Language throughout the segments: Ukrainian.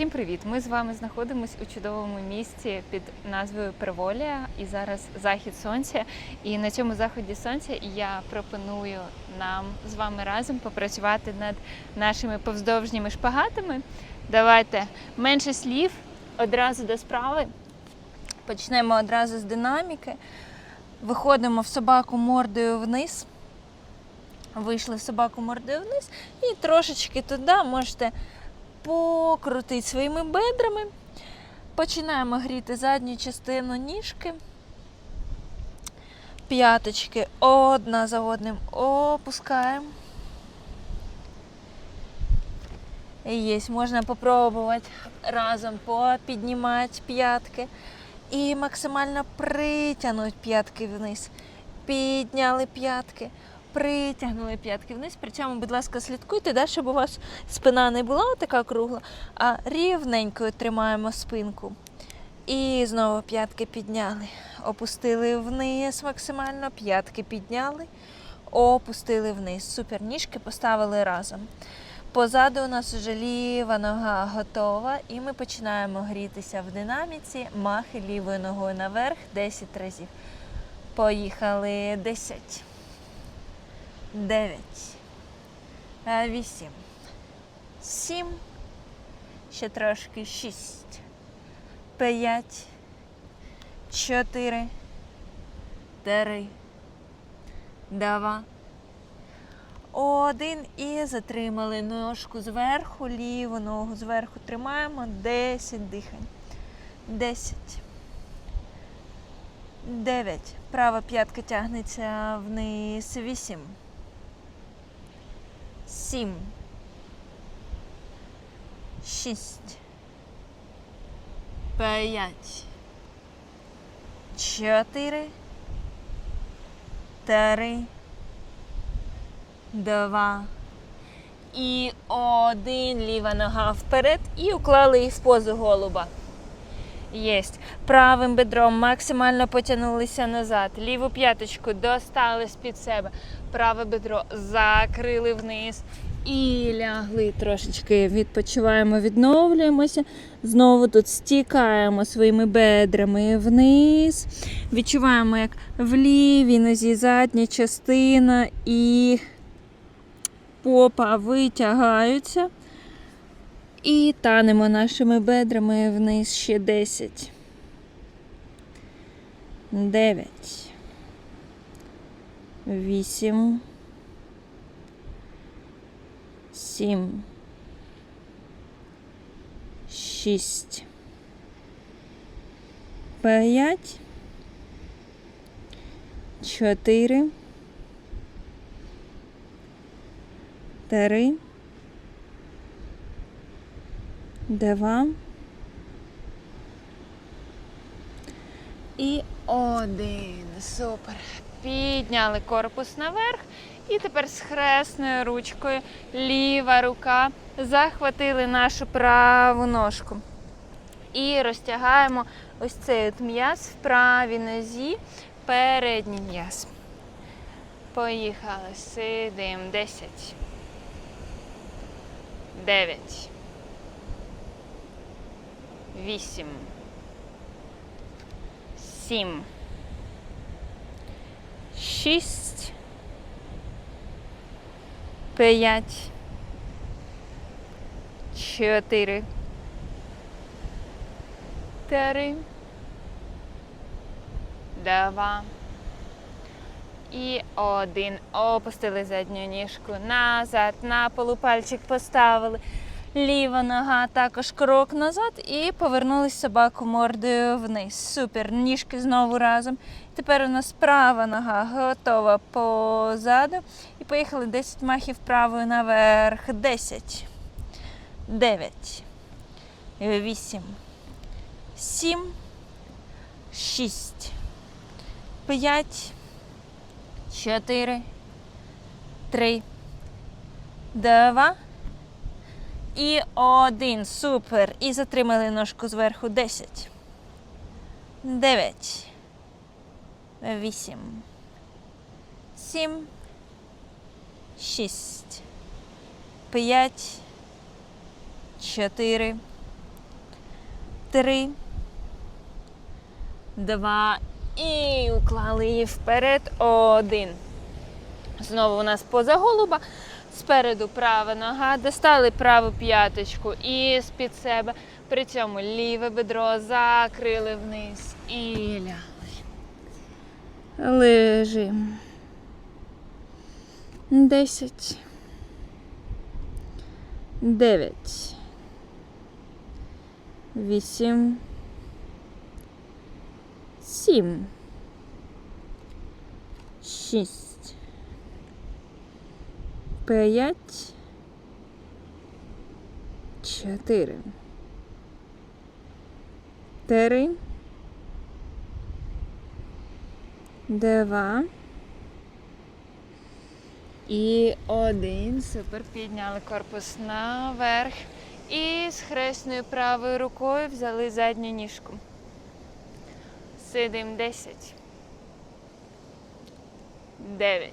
Всім привіт! Ми з вами знаходимося у чудовому місці під назвою Приволія. І зараз захід сонця. І на цьому заході сонця я пропоную нам з вами разом попрацювати над нашими повздовжніми шпагатами. Давайте менше слів, одразу до справи. Почнемо одразу з динаміки. Виходимо в собаку мордою вниз. Вийшли в собаку мордою вниз і трошечки туди можете покрутити своїми бедрами. Починаємо гріти задню частину ніжки. П'яточки одна за одним опускаємо. Є, можна попробувати разом попіднімати п'ятки і максимально притягнути п'ятки вниз. Підняли п'ятки, притягнули п'ятки вниз. При цьому, будь ласка, слідкуйте, да, щоб у вас спина не була така кругла, а рівненькою тримаємо спинку. І знову п'ятки підняли. Опустили вниз максимально, п'ятки підняли, опустили вниз. Супер, ніжки поставили разом. Позаду у нас вже ліва нога готова, і ми починаємо грітися в динаміці. Махи лівою ногою наверх 10 разів. Поїхали 10. 9. 8. 7. Ще трошки 6. 5. 4. 3. 2. Один і затримали ножку зверху, ліву ногу зверху тримаємо. 10 дихань. 10. 9. Права п'ятка тягнеться вниз. 8. 7. 6. 5. 4. 3. Два. І один. Ліва нога вперед. І уклали її в позу голуба. Єсть. Правим бедром максимально потягнулися назад. Ліву п'яточку достали з-під себе. Праве бедро закрили вниз. І лягли трошечки. Відпочиваємо, відновлюємося. Знову тут стікаємо своїми бедрами вниз. Відчуваємо, як в лівій нозі задня частина і попа витягаються. І танемо нашими бедрами вниз ще 10. 9. 8. 7. 6. 5. 4. 3. Два. І один. Супер. Підняли корпус наверх. І тепер з хресною ручкою ліва рука. Захватили нашу праву ножку. І розтягаємо ось цей от м'яз в правій нозі, передній м'яз. Поїхали. Сидимо. 10. 9. 8. 7. 6. 5. 4. 3. 2. І один. Опустили задню ніжку назад, на полупальчик поставили. Ліва нога також крок назад і повернулись собаку мордою вниз. Супер. Ніжки знову разом. Тепер у нас права нога готова позаду. І поїхали 10 махів правою наверх. 10. 9. 8. 7. 6. 5. 4. 3. 2. І один. Супер. І затримали ножку зверху. 10. 9. 8. 7. 6. 5. 4. три, два і уклали її вперед. Один. Знову у нас поза голуба. Спереду права нога, достали праву п'яточку і з-під себе. При цьому ліве бедро закрили вниз і лягли. Лежимо. Десять. Дев'ять. Вісім. Сім. Шість. П'ять. Чотири. Три. Два. І один. Супер. Підняли корпус наверх. І з хресною правою рукою взяли задню ніжку. Сидим 10. 9.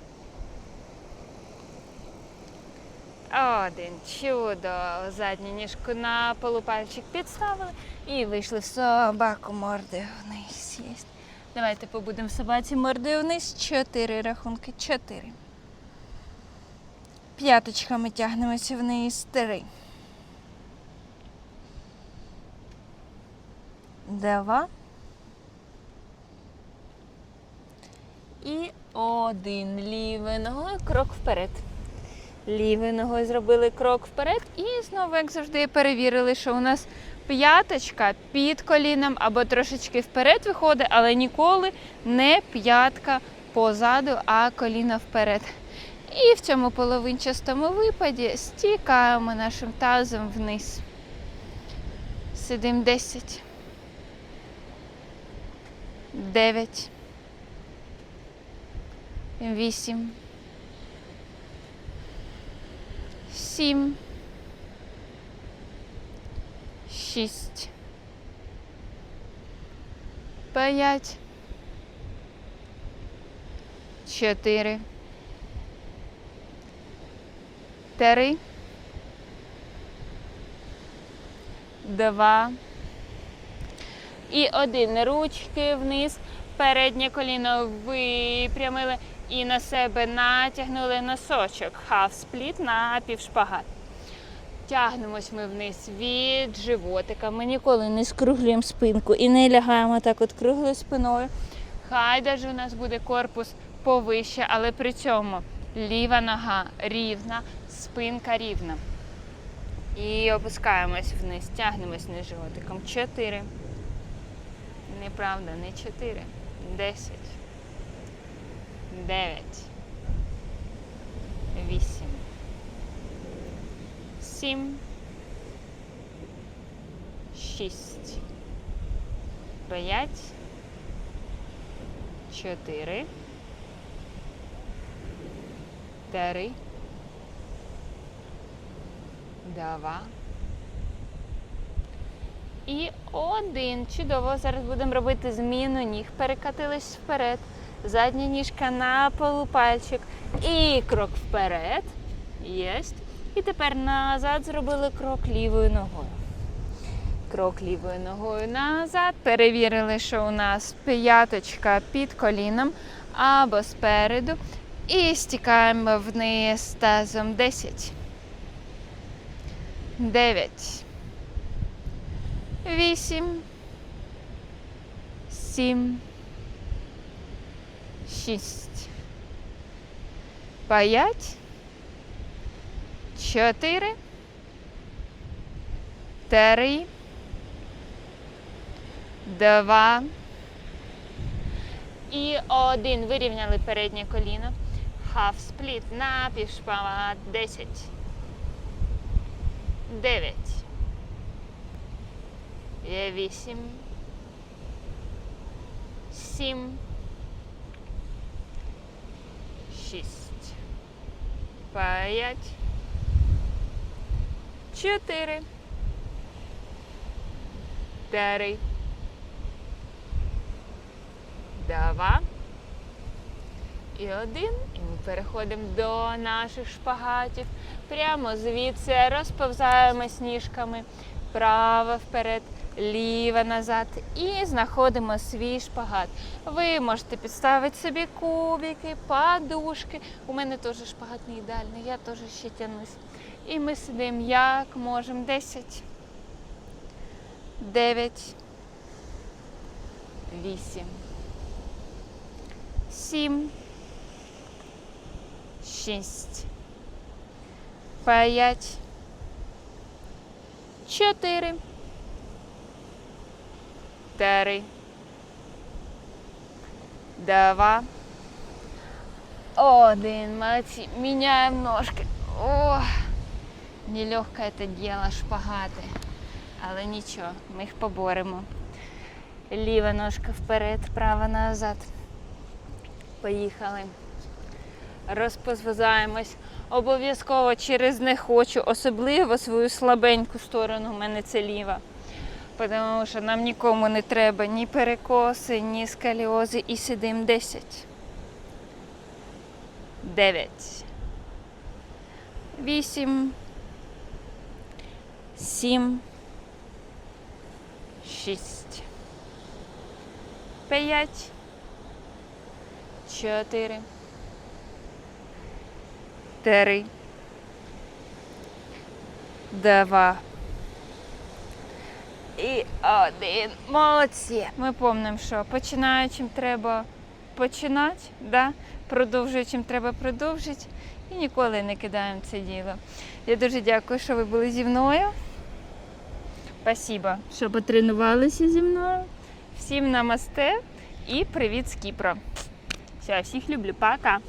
Один. Чудо. Задню ніжку на полупальчик підставили і вийшли в собаку морди вниз. Єсть. Давайте побудемо в собаці мордою вниз. Чотири рахунки. Чотири. П'яточками тягнемося вниз. Три. Два. І один. Лівою ногою крок вперед. Лівою ногою зробили крок вперед і знову, як завжди, перевірили, що у нас п'яточка під коліном або трошечки вперед виходить, але ніколи не п'ятка позаду, а коліно вперед. І в цьому половинчастому випаді стікаємо нашим тазом вниз. Сидим 10. 9. 8. Сім. Шість. П'ять. Чотири. Три. Два. І один. Ручки вниз. Переднє коліно випрямили і на себе натягнули носочок. Half спліт на півшпагат. Тягнемось ми вниз від животика. Ми ніколи не скруглюємо спинку і не лягаємо так от круглою спиною. Хай даже у нас буде корпус повище, але при цьому ліва нога рівна, спинка рівна. І опускаємось вниз, тягнемось вниз животиком. Чотири. Неправда, не чотири. Десять. Дев'ять. Вісім. Сім. Шість. П'ять. Чотири. Три. Два. І один. Чудово. Зараз будемо робити зміну ніг. Перекатились вперед. Задня ніжка на полупальчик. І крок вперед. Єсть. І тепер назад зробили крок лівою ногою. Крок лівою ногою назад. Перевірили, що у нас п'яточка під коліном або спереду. І стікаємо вниз тазом 10. 9. 8. 7. 6. 5. 4. 3. 2. І один. Вирівняли переднє коліно. Half спліт на півшпагат. 10. 9. 8. 7. 6. П'ять. Чотири. Три. Два. І один. І ми переходимо до наших шпагатів. Прямо звідси розповзаємось ніжками. Право вперед, ліво назад. І знаходимо свій шпагат. Ви можете підставити собі кубики, подушки. У мене теж шпагат не ідеальний, я теж ще тянусь. І ми сидимо як можемо. 10, 9, 8, 7, 6, 5, 4, 3, 2, один. Молодці. Міняємо ножки. О, нелегке це діло шпагати. Але нічого, ми їх поборемо. Ліва ножка вперед, права назад. Поїхали. Розповзаємось. Обов'язково через не хочу, особливо свою слабеньку сторону, у мене це ліва. Тому що нам нікому не треба ні перекоси, ні скаліози. І сидимо 10. 9. 8. 7. 6. 5. 4. 3. 2. І один. Молодці. Ми пам'ятаємо, що починаючим треба починати, да? продовжуючим треба продовжити. І ніколи не кидаємо це діло. Я дуже дякую, що ви були зі мною. Спасибо, що потренувалися зі мною. Всім намасте і привіт з Кіпра. Все, всіх люблю. Пока.